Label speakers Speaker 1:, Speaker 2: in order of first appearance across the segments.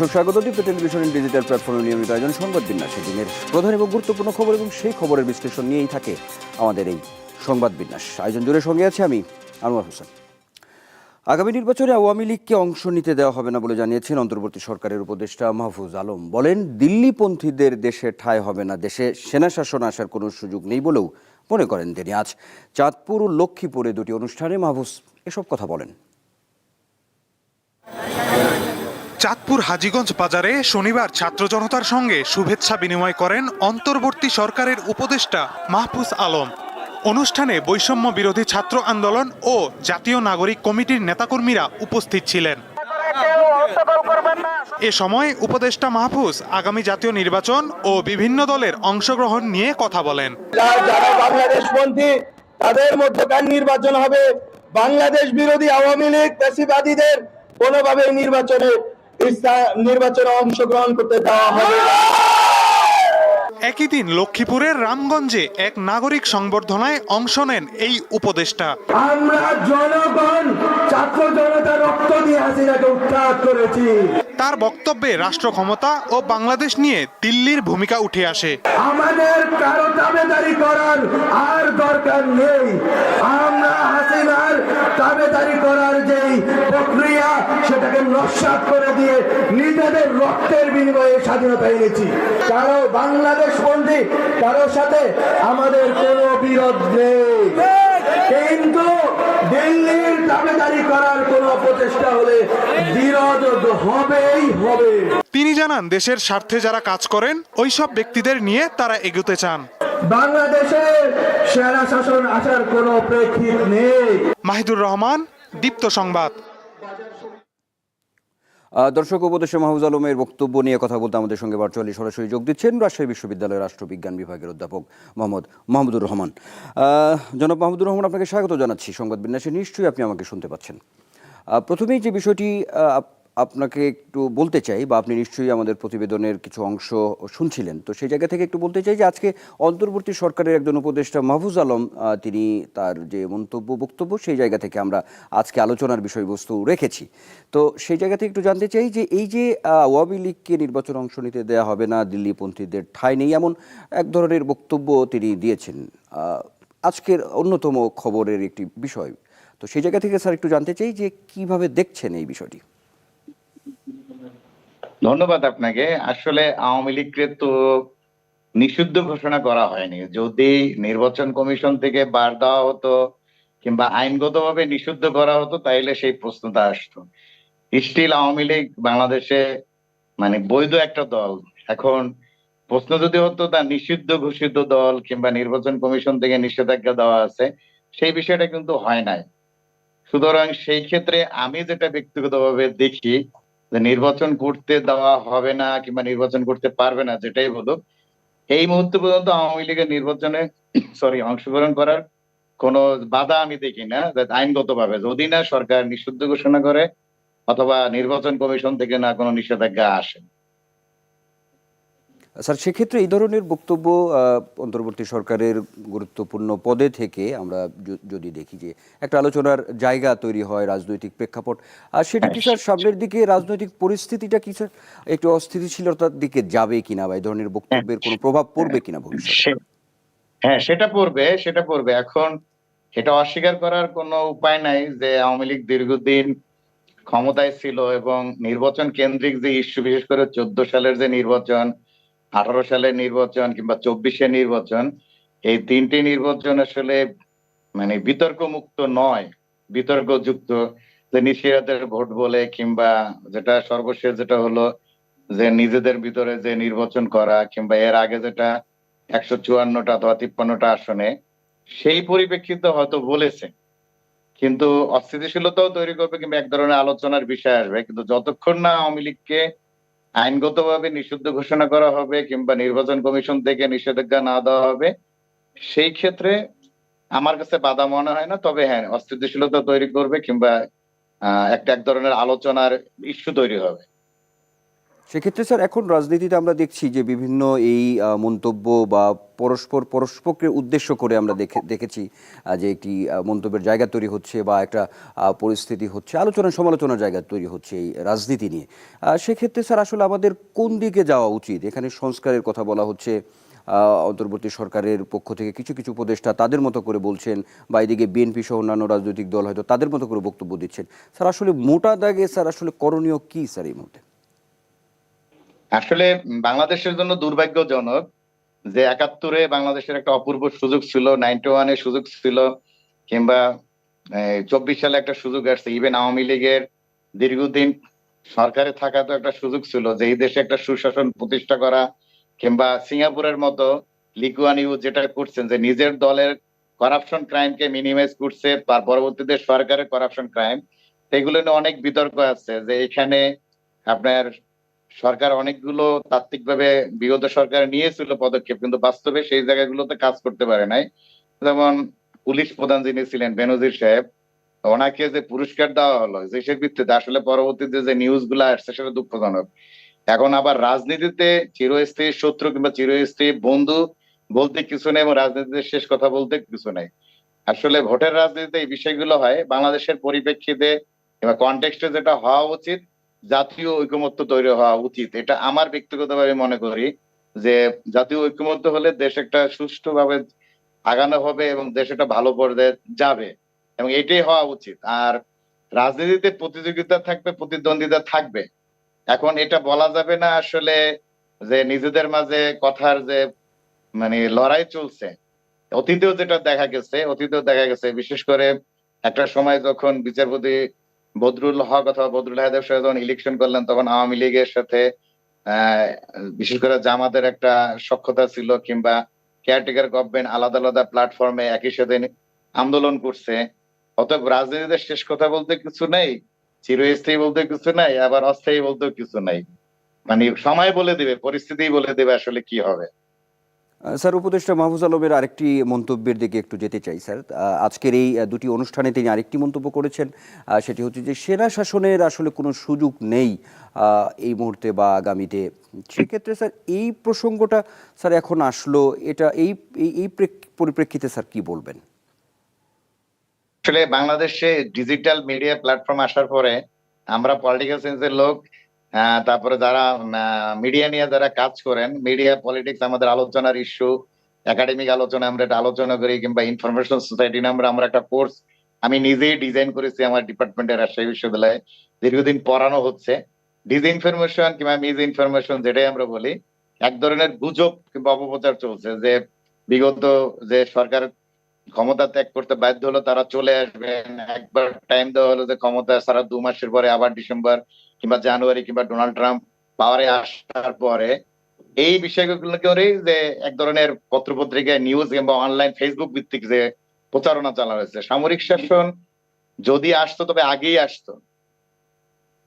Speaker 1: দর্শক স্বাগত দীপ্ত টেলিভিশনের ডিজিটাল প্ল্যাটফর্মে নিয়মিত আয়োজন সংবাদ বিন্যাস দিনের প্রধান এবং গুরুত্বপূর্ণ খবর এবং সেই খবরের বিশ্লেষণ নিয়েই থাকে আমাদের এই সংবাদ বিন্যাস আয়োজন জুড়ে সঙ্গে আছে আমি আনোয়ার হোসেন আগামী নির্বাচনে আওয়ামী লীগকে অংশ নিতে দেওয়া হবে না বলে জানিয়েছেন অন্তর্বর্তী সরকারের উপদেষ্টা মাহফুজ আলম বলেন দিল্লিপন্থীদের দেশে ঠাঁই হবে না দেশে সেনা শাসন আসার কোনো সুযোগ নেই বলেও মনে করেন তিনি আজ চাঁদপুর ও লক্ষ্মীপুরে দুটি অনুষ্ঠানে মাহফুজ এসব কথা বলেন
Speaker 2: চাঁদপুর হাজিগঞ্জ বাজারে শনিবার ছাত্র জনতার সঙ্গে শুভেচ্ছা বিনিময় করেন অন্তর্বর্তী সরকারের উপদেষ্টা মাহফুজ আলম অনুষ্ঠানে বৈষম্য বিরোধী ছাত্র আন্দোলন ও জাতীয় নাগরিক কমিটির নেতাকর্মীরা উপস্থিত ছিলেন এ সময় উপদেষ্টা মাহফুজ আগামী জাতীয় নির্বাচন ও বিভিন্ন দলের অংশগ্রহণ নিয়ে কথা বলেন
Speaker 3: যারা বাংলাদেশপন্থী তাদের মধ্যকার নির্বাচন হবে বাংলাদেশ বিরোধী আওয়ামী লীগ পেশিবাদীদের কোনোভাবে নির্বাচনে নির্বাচনে অংশগ্রহণ করতে দেওয়া হবে
Speaker 2: একই দিন লক্ষ্মীপুরের রামগঞ্জে এক নাগরিক সংবর্ধনায় অংশ নেন এই উপদেষ্টা
Speaker 4: আমরা জনগণ ছাত্র জনতা রক্ত দিয়ে হাসিনাকে উৎখাত করেছি
Speaker 2: তার বক্তব্যে রাষ্ট্র ক্ষমতা ও বাংলাদেশ নিয়ে দিল্লির ভূমিকা উঠে আসে
Speaker 4: আমাদের কারো দাবেদারি করার আর দরকার নেই আমরা হাসিনা দাবেদারি করার যে প্রক্রিয়া সেটাকে নস্বাত করে দিয়ে নিজেদের রক্তের বিনিময়ে স্বাধীনতা এনেছি কারো বাংলাদেশ বন্দী কারোর সাথে আমাদের কোনো বিরোধ নেই কিন্তু দিল্লির দাবেদারি করার কোনো প্রচেষ্টা হলে বিরোধ হবেই হবে
Speaker 2: তিনি জানান দেশের স্বার্থে যারা কাজ করেন ওই সব ব্যক্তিদের নিয়ে তারা এগোতে চান
Speaker 4: শাসন আসার প্রেক্ষিত নেই
Speaker 2: মাহিদুর রহমান দীপ্ত সংবাদ
Speaker 1: দর্শক উপদেশে মাহবুজ আলমের বক্তব্য নিয়ে কথা বলতে আমাদের সঙ্গে ভার্চুয়ালি সরাসরি যোগ দিচ্ছেন রাজশাহী বিশ্ববিদ্যালয়ের রাষ্ট্রবিজ্ঞান বিভাগের অধ্যাপক মোহাম্মদ মাহমুদুর রহমান জনাব মাহমুদুর রহমান আপনাকে স্বাগত জানাচ্ছি সংবাদ বিন্যাসে নিশ্চয়ই আপনি আমাকে শুনতে পাচ্ছেন প্রথমেই যে বিষয়টি আপনাকে একটু বলতে চাই বা আপনি নিশ্চয়ই আমাদের প্রতিবেদনের কিছু অংশ শুনছিলেন তো সেই জায়গা থেকে একটু বলতে চাই যে আজকে অন্তর্বর্তী সরকারের একজন উপদেষ্টা মাহফুজ আলম তিনি তার যে মন্তব্য বক্তব্য সেই জায়গা থেকে আমরা আজকে আলোচনার বিষয়বস্তু রেখেছি তো সেই জায়গা থেকে একটু জানতে চাই যে এই যে ওয়াবি লীগকে নির্বাচন অংশ নিতে দেওয়া হবে না দিল্লিপন্থীদের ঠাঁই নেই এমন এক ধরনের বক্তব্য তিনি দিয়েছেন আজকের অন্যতম খবরের একটি বিষয় তো সেই জায়গা থেকে স্যার একটু জানতে চাই যে কিভাবে দেখছেন এই বিষয়টি
Speaker 3: ধন্যবাদ আপনাকে আসলে আওয়ামী লীগকে তো নিষিদ্ধ ঘোষণা করা হয়নি যদি নির্বাচন কমিশন থেকে বার দেওয়া হতো কিংবা আইনগতভাবে নিষিদ্ধ করা হতো তাইলে সেই প্রশ্নটা আসতো স্টিল আওয়ামী লীগ বাংলাদেশে মানে বৈধ একটা দল এখন প্রশ্ন যদি হতো তা নিষিদ্ধ ঘোষিত দল কিংবা নির্বাচন কমিশন থেকে নিষেধাজ্ঞা দেওয়া আছে সেই বিষয়টা কিন্তু হয় নাই সুতরাং সেই ক্ষেত্রে আমি যেটা ব্যক্তিগতভাবে দেখি নির্বাচন করতে দেওয়া হবে না কিংবা নির্বাচন করতে পারবে না যেটাই বলো এই মুহূর্তে পর্যন্ত আওয়ামী লীগের নির্বাচনে সরি অংশগ্রহণ করার কোনো বাধা আমি দেখি না আইনগত ভাবে যদি না সরকার নিষিদ্ধ ঘোষণা করে অথবা নির্বাচন কমিশন থেকে না কোনো নিষেধাজ্ঞা আসে
Speaker 1: স্যার সেক্ষেত্রে এই ধরনের বক্তব্য অন্তর্বর্তী সরকারের গুরুত্বপূর্ণ পদে থেকে আমরা যদি দেখি যে একটা আলোচনার জায়গা তৈরি হয় রাজনৈতিক প্রেক্ষাপট আর সেটা কি হ্যাঁ, স্যার সামনের দিকে রাজনৈতিক পরিস্থিতিটা কি স্যার একটু অস্থিতিশীলতার দিকে যাবে কিনা বা এই ধরনের বক্তব্যের কোনো প্রভাব পড়বে কিনা ভবিষ্যতে
Speaker 3: হ্যাঁ সেটা পড়বে সেটা পড়বে এখন সেটা অস্বীকার করার কোনো উপায় নাই যে আওয়ামী লীগ দীর্ঘদিন ক্ষমতায় ছিল এবং নির্বাচন কেন্দ্রিক যে ইস্যু বিশেষ করে চোদ্দ সালের যে নির্বাচন আঠারো সালের নির্বাচন কিংবা চব্বিশে নির্বাচন এই তিনটি নির্বাচন আসলে মানে বিতর্ক মুক্ত নয় বিতর্কযুক্ত যে নিশিরাতের ভোট বলে কিংবা যেটা সর্বশেষ যেটা হলো যে নিজেদের ভিতরে যে নির্বাচন করা কিংবা এর আগে যেটা একশো চুয়ান্নটা অথবা তিপ্পান্নটা আসনে সেই পরিপ্রেক্ষিতে হয়তো বলেছে কিন্তু অস্থিতিশীলতাও তৈরি করবে কিংবা এক ধরনের আলোচনার বিষয় আসবে কিন্তু যতক্ষণ না আওয়ামী লীগকে আইনগতভাবে নিষিদ্ধ ঘোষণা করা হবে কিংবা নির্বাচন কমিশন থেকে নিষেধাজ্ঞা না দেওয়া হবে সেই ক্ষেত্রে আমার কাছে বাধা মনে হয় না তবে হ্যাঁ অস্থিতিশীলতা তৈরি করবে কিংবা একটা এক ধরনের আলোচনার ইস্যু তৈরি হবে
Speaker 1: সেক্ষেত্রে স্যার এখন রাজনীতিতে আমরা দেখছি যে বিভিন্ন এই মন্তব্য বা পরস্পর পরস্পরকে উদ্দেশ্য করে আমরা দেখে দেখেছি যে একটি মন্তব্যের জায়গা তৈরি হচ্ছে বা একটা পরিস্থিতি হচ্ছে আলোচনা সমালোচনার জায়গা তৈরি হচ্ছে এই রাজনীতি নিয়ে সেক্ষেত্রে স্যার আসলে আমাদের কোন দিকে যাওয়া উচিত এখানে সংস্কারের কথা বলা হচ্ছে অন্তর্বর্তী সরকারের পক্ষ থেকে কিছু কিছু উপদেষ্টা তাদের মতো করে বলছেন বা এদিকে বিএনপি সহ অন্যান্য রাজনৈতিক দল হয়তো তাদের মতো করে বক্তব্য দিচ্ছেন স্যার আসলে মোটা দাগে স্যার আসলে করণীয় কী স্যার এই মুহূর্তে
Speaker 3: আসলে বাংলাদেশের জন্য দুর্ভাগ্যজনক যে একাত্তরে বাংলাদেশের একটা অপূর্ব সুযোগ ছিল নাইনটি ওয়ানের সুযোগ ছিল কিংবা চব্বিশ সালে একটা সুযোগ আসছে ইভেন আওয়ামী লীগের দীর্ঘদিন সরকারে থাকা তো একটা সুযোগ ছিল যে এই দেশে একটা সুশাসন প্রতিষ্ঠা করা কিংবা সিঙ্গাপুরের মতো লিকুয়ান ইউ যেটা করছেন যে নিজের দলের করাপশন ক্রাইমকে মিনিমাইজ করছে তার পরবর্তীতে সরকারের করাপশন ক্রাইম সেগুলো নিয়ে অনেক বিতর্ক আছে যে এখানে আপনার সরকার অনেকগুলো তাত্ত্বিকভাবে বিগত সরকার নিয়েছিল পদক্ষেপ কিন্তু বাস্তবে সেই জায়গাগুলোতে কাজ করতে পারে নাই যেমন পুলিশ প্রধান যিনি ছিলেন বেনজির সাহেব ওনাকে যে পুরস্কার দেওয়া হলো যেসের ভিত্তিতে আসলে পরবর্তীতে যে নিউজ আসছে সেটা দুঃখজনক এখন আবার রাজনীতিতে চিরস্থায়ী শত্রু কিংবা চিরস্থায়ী বন্ধু বলতে কিছু নেই এবং রাজনীতিতে শেষ কথা বলতে কিছু নেই আসলে ভোটের রাজনীতিতে এই বিষয়গুলো হয় বাংলাদেশের পরিপ্রেক্ষিতে কনটেক্সটে যেটা হওয়া উচিত জাতীয় ঐক্যমত্য তৈরি হওয়া উচিত এটা আমার ব্যক্তিগতভাবে মনে করি যে জাতীয় ঐক্যমত্য হলে দেশ একটা সুষ্ঠুভাবে আগানো হবে এবং দেশ একটা ভালো পর্যায়ে যাবে এবং এটাই হওয়া উচিত আর রাজনীতিতে প্রতিযোগিতা থাকবে প্রতিদ্বন্দ্বিতা থাকবে এখন এটা বলা যাবে না আসলে যে নিজেদের মাঝে কথার যে মানে লড়াই চলছে অতীতেও যেটা দেখা গেছে অতীতেও দেখা গেছে বিশেষ করে একটা সময় যখন বিচারপতি বদরুল হক অথবা বদরুল হায়দার সাথে যখন ইলেকশন করলেন তখন আওয়ামী লীগের সাথে বিশেষ করে জামাতের একটা সক্ষতা ছিল কিংবা কেয়ারটেকার গভর্নমেন্ট আলাদা আলাদা প্ল্যাটফর্মে একই সাথে আন্দোলন করছে অতএব রাজনীতিতে শেষ কথা বলতে কিছু নেই চিরস্থায়ী বলতে কিছু নাই আবার অস্থায়ী বলতেও কিছু নাই মানে সময় বলে দিবে পরিস্থিতি বলে দিবে আসলে কি হবে
Speaker 1: স্যার উপদেষ্টা মাহফুজ আলমের আরেকটি মন্তব্যের দিকে একটু যেতে চাই স্যার আজকের এই দুটি অনুষ্ঠানে তিনি আরেকটি মন্তব্য করেছেন সেটি হচ্ছে যে সেনা শাসনের আসলে কোনো সুযোগ নেই এই মুহূর্তে বা আগামীতে সেক্ষেত্রে স্যার এই প্রসঙ্গটা স্যার এখন আসলো এটা এই এই পরিপ্রেক্ষিতে স্যার কি বলবেন
Speaker 3: আসলে বাংলাদেশে ডিজিটাল মিডিয়া প্ল্যাটফর্ম আসার পরে আমরা পলিটিক্যাল সায়েন্সের লোক তারপরে যারা মিডিয়া নিয়ে যারা কাজ করেন মিডিয়া পলিটিক্স আমাদের আলোচনার ইস্যু একাডেমিক আলোচনা আমরা একটা আলোচনা করি কিংবা ইনফরমেশন সোসাইটি নামে আমরা একটা কোর্স আমি নিজেই ডিজাইন করেছি আমার ডিপার্টমেন্টের রাজশাহী বিশ্ববিদ্যালয়ে দীর্ঘদিন পড়ানো হচ্ছে ডিসইনফরমেশন কিংবা মিস ইনফরমেশন যেটাই আমরা বলি এক ধরনের গুজব কিংবা অপপ্রচার চলছে যে বিগত যে সরকার ক্ষমতা ত্যাগ করতে বাধ্য হলো তারা চলে আসবেন একবার টাইম দেওয়া হলো যে ক্ষমতা সারা দু মাসের পরে আবার ডিসেম্বর কিংবা জানুয়ারি কিংবা ডোনাল্ড ট্রাম্প পাওয়ারে আসার পরে এই বিষয়গুলো বিষয়গুলোকে যে এক ধরনের পত্রপত্রিকায় নিউজ কিংবা অনলাইন ফেসবুক ভিত্তিক যে প্রচারণা চালানো হয়েছে সামরিক শাসন যদি আসতো তবে আগেই আসতো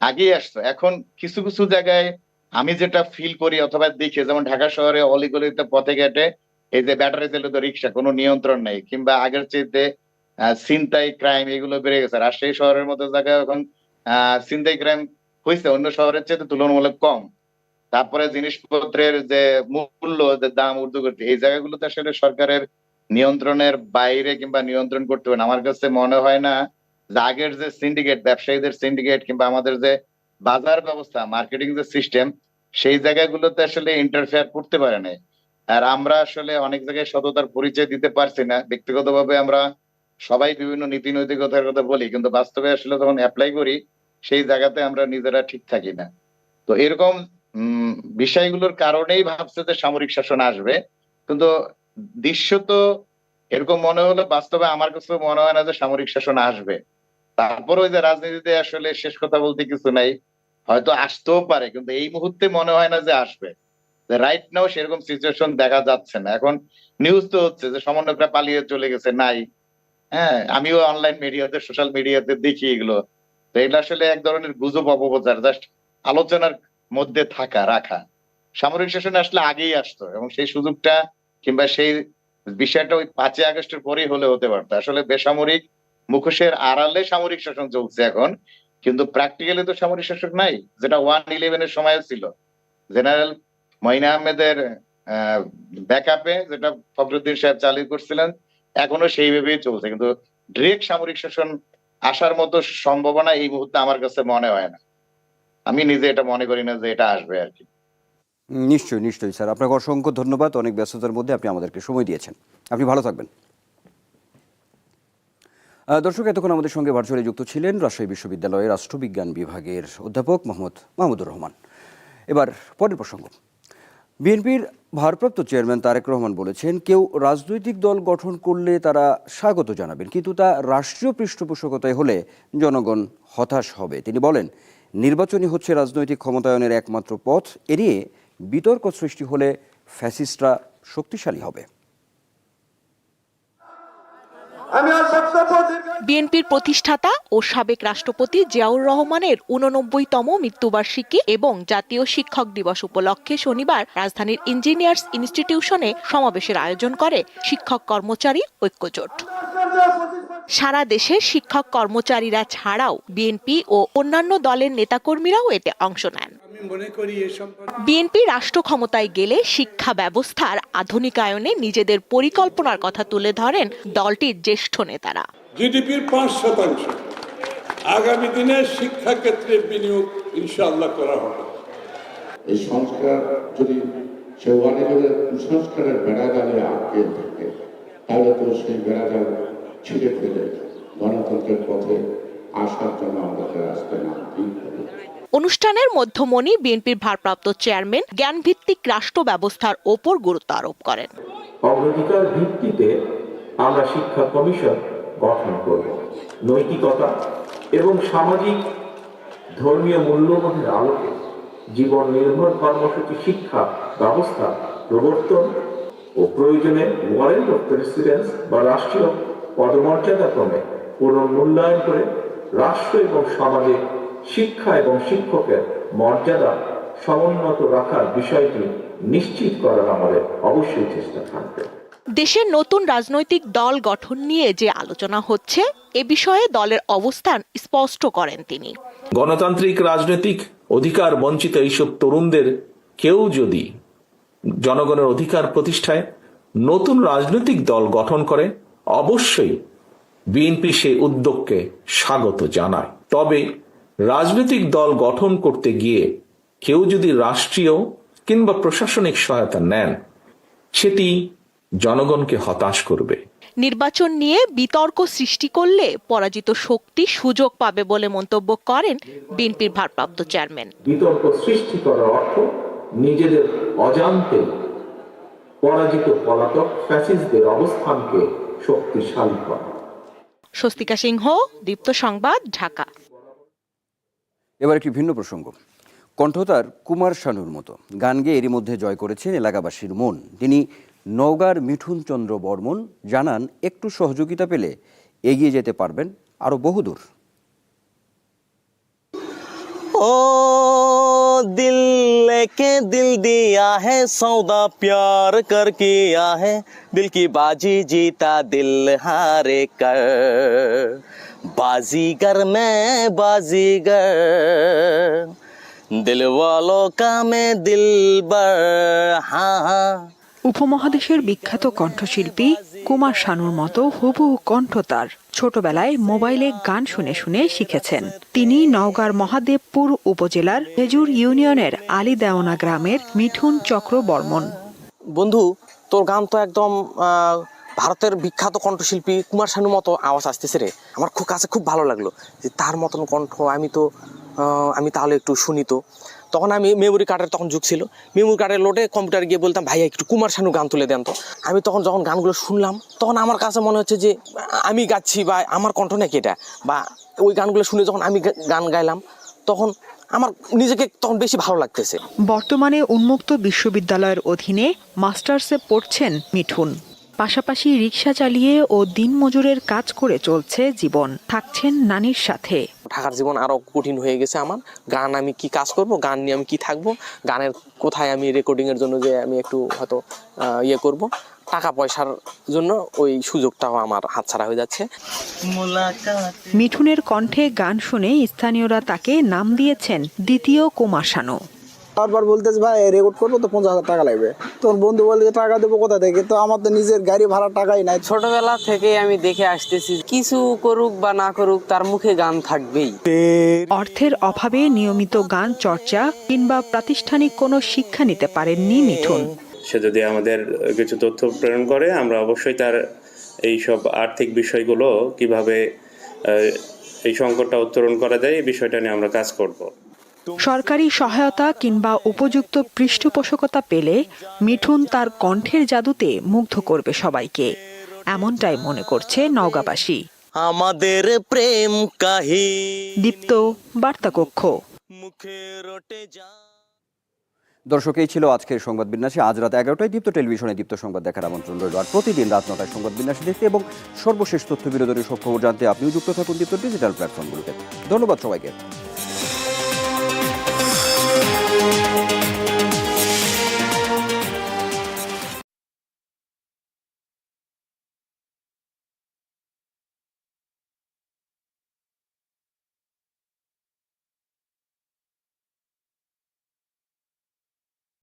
Speaker 3: আগেই আসতো এখন কিছু কিছু জায়গায় আমি যেটা ফিল করি অথবা দেখি যেমন ঢাকা শহরে অলিগলিতে পথে ঘাটে এই যে ব্যাটারি চালিত রিক্সা কোনো নিয়ন্ত্রণ নেই কিংবা আগের চেয়ে চিন্তাই ক্রাইম এগুলো বেড়ে গেছে রাজশাহী শহরের মতো জায়গায় এখন চিন্তাই ক্রাইম হয়েছে অন্য শহরের চেয়ে তুলনামূলক কম তারপরে জিনিসপত্রের যে মূল্য যে দাম উর্দু করছে এই জায়গাগুলোতে আসলে সরকারের নিয়ন্ত্রণের বাইরে কিংবা নিয়ন্ত্রণ করতে হবে আমার কাছে মনে হয় না যে আগের যে সিন্ডিকেট ব্যবসায়ীদের সিন্ডিকেট কিংবা আমাদের যে বাজার ব্যবস্থা মার্কেটিং যে সিস্টেম সেই জায়গাগুলোতে আসলে ইন্টারফেয়ার করতে পারে না আর আমরা আসলে অনেক জায়গায় সততার পরিচয় দিতে পারছি না ব্যক্তিগতভাবে আমরা সবাই বিভিন্ন নীতি নৈতিকতার কথা বলি কিন্তু বাস্তবে আসলে যখন অ্যাপ্লাই করি সেই জায়গাতে আমরা নিজেরা ঠিক থাকি না তো এরকম বিষয়গুলোর কারণেই ভাবছে যে সামরিক শাসন আসবে কিন্তু দৃশ্য তো এরকম মনে হলো বাস্তবে আমার কাছে মনে হয় না যে সামরিক শাসন আসবে তারপর ওই যে রাজনীতিতে আসলে শেষ কথা বলতে কিছু নাই হয়তো আসতেও পারে কিন্তু এই মুহূর্তে মনে হয় না যে আসবে রাইট নাও সেরকম সিচুয়েশন দেখা যাচ্ছে না এখন নিউজ তো হচ্ছে যে সমন্বয়টা পালিয়ে চলে গেছে নাই হ্যাঁ আমিও অনলাইন মিডিয়াতে সোশ্যাল মিডিয়াতে দেখি এগুলো এটা আসলে এক ধরনের গুজব অপপ্রচার জাস্ট আলোচনার মধ্যে থাকা রাখা সামরিক শাসন আসলে আগেই আসতো এবং সেই সুযোগটা কিংবা সেই বিষয়টা ওই পাঁচই আগস্টের পরেই হলে হতে পারতো আসলে বেসামরিক মুখোশের আড়ালে সামরিক শাসন চলছে এখন কিন্তু প্র্যাকটিক্যালি তো সামরিক শাসক নাই যেটা ওয়ান ইলেভেনের সময় ছিল জেনারেল মহিনা আহমেদের ব্যাকআপে যেটা ফখরুদ্দিন সাহেব চালু করছিলেন এখনো সেইভাবেই চলছে কিন্তু ডিরেক্ট সামরিক শাসন আসার মতো সম্ভাবনা এই মুহূর্তে আমার কাছে মনে হয় না আমি নিজে এটা মনে করি না যে এটা আসবে আর কি
Speaker 1: নিশ্চয়ই নিশ্চয়ই স্যার আপনাকে অসংখ্য ধন্যবাদ অনেক ব্যস্ততার মধ্যে আপনি আমাদেরকে সময় দিয়েছেন আপনি ভালো থাকবেন দর্শক এতক্ষণ আমাদের সঙ্গে ভার্চুয়ালি যুক্ত ছিলেন রাজশাহী বিশ্ববিদ্যালয়ের রাষ্ট্রবিজ্ঞান বিভাগের অধ্যাপক মোহাম্মদ মাহমুদুর রহমান এবার পরের প্রসঙ্গ বিএনপির ভারপ্রাপ্ত চেয়ারম্যান তারেক রহমান বলেছেন কেউ রাজনৈতিক দল গঠন করলে তারা স্বাগত জানাবেন কিন্তু তা রাষ্ট্রীয় পৃষ্ঠপোষকতায় হলে জনগণ হতাশ হবে তিনি বলেন নির্বাচনই হচ্ছে রাজনৈতিক ক্ষমতায়নের একমাত্র পথ এড়িয়ে বিতর্ক সৃষ্টি হলে ফ্যাসিস্টরা শক্তিশালী হবে
Speaker 5: বিএনপির প্রতিষ্ঠাতা ও সাবেক রাষ্ট্রপতি জিয়াউর রহমানের উননব্বইতম মৃত্যুবার্ষিকী এবং জাতীয় শিক্ষক দিবস উপলক্ষে শনিবার রাজধানীর ইঞ্জিনিয়ার্স ইনস্টিটিউশনে সমাবেশের আয়োজন করে শিক্ষক কর্মচারী ঐক্যজোট সারা দেশে শিক্ষক কর্মচারীরা ছাড়াও বিএনপি ও অন্যান্য দলের নেতাকর্মীরাও এতে অংশ নেন বিএনপি রাষ্ট্র ক্ষমতায় গেলে শিক্ষা ব্যবস্থার আধুনিকায়নে নিজেদের পরিকল্পনার কথা তুলে ধরেন দলটির জ্যেষ্ঠ নেতারা
Speaker 6: জিডিপির পাঁচ শতাংশ আগামী দিনে শিক্ষা ক্ষেত্রে বিনিয়োগ ইনশাআল্লাহ করা হবে
Speaker 7: এই সংস্কার যদি চৌবানিজনের কুসংস্কারের বেড়াজালে আটকে থাকে তাহলে তো সেই বেড়া বেড়াজাল ছিঁড়ে ফেলে গণতন্ত্রের পথে আসার জন্য আমাদেরকে রাস্তায় নামতেই হবে
Speaker 5: অনুষ্ঠানের মধ্যমণি বিএনপির ভারপ্রাপ্ত চেয়ারম্যান জ্ঞানভিত্তিক রাষ্ট্র ব্যবস্থার ওপর গুরুত্ব আরোপ করেন
Speaker 8: অগ্রাধিকার ভিত্তিতে আমরা শিক্ষা কমিশন গঠন করব নৈতিকতা এবং সামাজিক ধর্মীয় মূল্যবোধের আলোকে জীবন নির্ভর কর্মসূচি শিক্ষা ব্যবস্থা প্রবর্তন ও প্রয়োজনে ওয়ারেন্ট অফ প্রেসিডেন্স বা রাষ্ট্রীয় পদমর্যাদা ক্রমে পুনর্মূল্যায়ন করে রাষ্ট্র এবং সমাজের শিক্ষা এবং শিক্ষকের মর্যাদা সমুন্নত রাখার বিষয়টি নিশ্চিত করার আমাদের অবশ্যই চেষ্টা থাকবে
Speaker 5: দেশের নতুন রাজনৈতিক দল গঠন নিয়ে যে আলোচনা হচ্ছে এ বিষয়ে দলের অবস্থান স্পষ্ট করেন তিনি
Speaker 9: গণতান্ত্রিক রাজনৈতিক অধিকার বঞ্চিত এইসব তরুণদের কেউ যদি জনগণের অধিকার প্রতিষ্ঠায় নতুন রাজনৈতিক দল গঠন করে অবশ্যই বিএনপি সেই উদ্যোগকে স্বাগত জানায় তবে রাজনৈতিক দল গঠন করতে গিয়ে কেউ যদি রাষ্ট্রীয় কিংবা প্রশাসনিক সহায়তা নেন সেটি জনগণকে হতাশ করবে
Speaker 5: নির্বাচন নিয়ে বিতর্ক সৃষ্টি করলে পরাজিত শক্তি সুযোগ পাবে বলে মন্তব্য করেন বিএনপির ভারপ্রাপ্ত চেয়ারম্যান
Speaker 8: বিতর্ক সৃষ্টি করার অর্থ নিজেদের অজান্তে পরাজিত পলাতক ফ্যাসিস্টদের অবস্থানকে শক্তিশালী করা
Speaker 5: স্বস্তিকা সিংহ দীপ্ত সংবাদ ঢাকা
Speaker 1: এবার একটি ভিন্ন প্রসঙ্গ কণ্ঠতার কুমার শানুর মতো গান গিয়ে এরই মধ্যে জয় করেছেন এলাকাবাসীর মন তিনি নওগার মিঠুন চন্দ্র বর্মন জানান একটু সহযোগিতা পেলে এগিয়ে যেতে পারবেন আরও বহুদূর
Speaker 10: ও দিল লেকে দিল দিয়া হে সৌদা প্যার কর किया আহে দিল কি বাজি জিতা দিল হারে কর বাজিগর মে বাজিগর দিলওয়ালো কামে দিলবর হা হা
Speaker 5: উপমহাদেশের বিখ্যাত কণ্ঠশিল্পী কুমার শানুর মতো হুবু কণ্ঠ তার ছোটবেলায় মোবাইলে গান শুনে শুনে শিখেছেন তিনি নওগাঁর মহাদেবপুর উপজেলার হেজুর ইউনিয়নের আলী দেওনা গ্রামের মিঠুন চক্র বর্মন
Speaker 11: বন্ধু তোর গান তো একদম ভারতের বিখ্যাত কণ্ঠশিল্পী কুমার শানুর মতো আওয়াজ আসতেছে রে আমার খুব কাছে খুব ভালো লাগলো যে তার মতন কণ্ঠ আমি তো আমি তাহলে একটু শুনি তো তখন আমি মেমোরি কার্ডের তখন যুগ ছিল মেমোরি কার্ডের লোডে কম্পিউটার গিয়ে বলতাম ভাইয়া একটু কুমার শানু গান তুলে দেন তো আমি তখন যখন গানগুলো শুনলাম তখন আমার কাছে মনে হচ্ছে যে আমি গাচ্ছি বা আমার কণ্ঠ নাকি এটা বা ওই গানগুলো শুনে যখন আমি গান গাইলাম তখন আমার নিজেকে তখন বেশি ভালো লাগতেছে
Speaker 5: বর্তমানে উন্মুক্ত বিশ্ববিদ্যালয়ের অধীনে মাস্টার্সে পড়ছেন মিঠুন পাশাপাশি রিক্সা চালিয়ে ও দিনমজুরের কাজ করে চলছে জীবন থাকছেন নানির সাথে
Speaker 12: ঢাকার জীবন আরো কঠিন হয়ে গেছে আমার গান আমি কি কাজ করব গান নিয়ে আমি কি থাকব গানের কোথায় আমি রেকর্ডিং এর জন্য যে আমি একটু হয়তো ইয়ে করব টাকা পয়সার জন্য ওই সুযোগটাও আমার হাতছাড়া হয়ে যাচ্ছে
Speaker 5: মিঠুনের কণ্ঠে গান শুনে স্থানীয়রা তাকে নাম দিয়েছেন দ্বিতীয় কুমাশানো
Speaker 13: তারপর বলতেছে ভাই রেকর্ড করবো তো পঞ্চাশ হাজার টাকা লাগবে তোর বন্ধু বলতে টাকা দেবো কোথা থেকে তো আমার তো নিজের গাড়ি ভাড়া টাকাই নাই
Speaker 14: ছোটবেলা থেকে আমি দেখে আসতেছি কিছু করুক বা না করুক তার মুখে গান থাকবেই
Speaker 5: অর্থের অভাবে নিয়মিত গান চর্চা কিংবা প্রাতিষ্ঠানিক কোনো শিক্ষা নিতে পারেননি মিঠুন
Speaker 15: সে যদি আমাদের কিছু তথ্য প্রেরণ করে আমরা অবশ্যই তার এই সব আর্থিক বিষয়গুলো কিভাবে এই সংকটটা উত্তরণ করা যায় এই বিষয়টা নিয়ে আমরা কাজ করব
Speaker 5: সরকারি সহায়তা কিংবা উপযুক্ত পৃষ্ঠপোষকতা পেলে মিঠুন তার কণ্ঠের জাদুতে মুগ্ধ করবে সবাইকে এমনটাই মনে করছে নওগাবাসী
Speaker 16: আমাদের প্রেম কাহি
Speaker 5: দীপ্ত বার্তা কক্ষ
Speaker 1: দর্শক এই ছিল আজকের সংবাদ বিন্যাসে আজ রাত এগারোটায় দীপ্ত টেলিভিশনে দীপ্ত সংবাদ দেখার আমন্ত্রণ রইল আর প্রতিদিন রাত নটায় সংবাদ বিন্যাস দেখতে এবং সর্বশেষ তথ্য বিনোদনের সব খবর জানতে আপনিও যুক্ত থাকুন দীপ্ত ডিজিটাল প্ল্যাটফর্মগুলোতে ধন্যবাদ সবাইকে